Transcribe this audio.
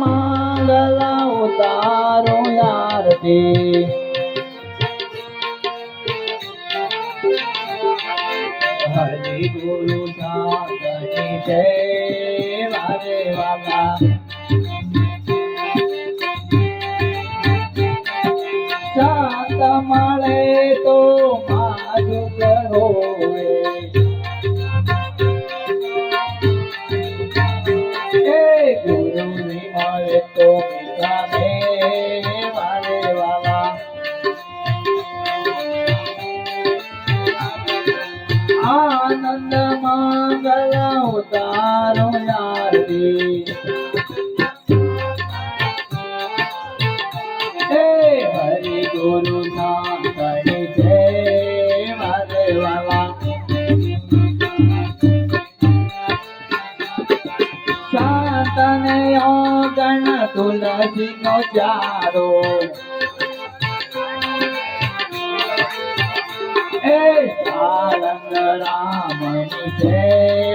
મંગલ ઉતારો આરતી હરિ ગુરુ સાધની છે વારે વાલા મળે તો આનંદ મંગલ ઉતારો આરતી હે હરિ ગુરુ ના જય શાંતને ગણ તુલસી નો ચારો. એ રામ રામની જય.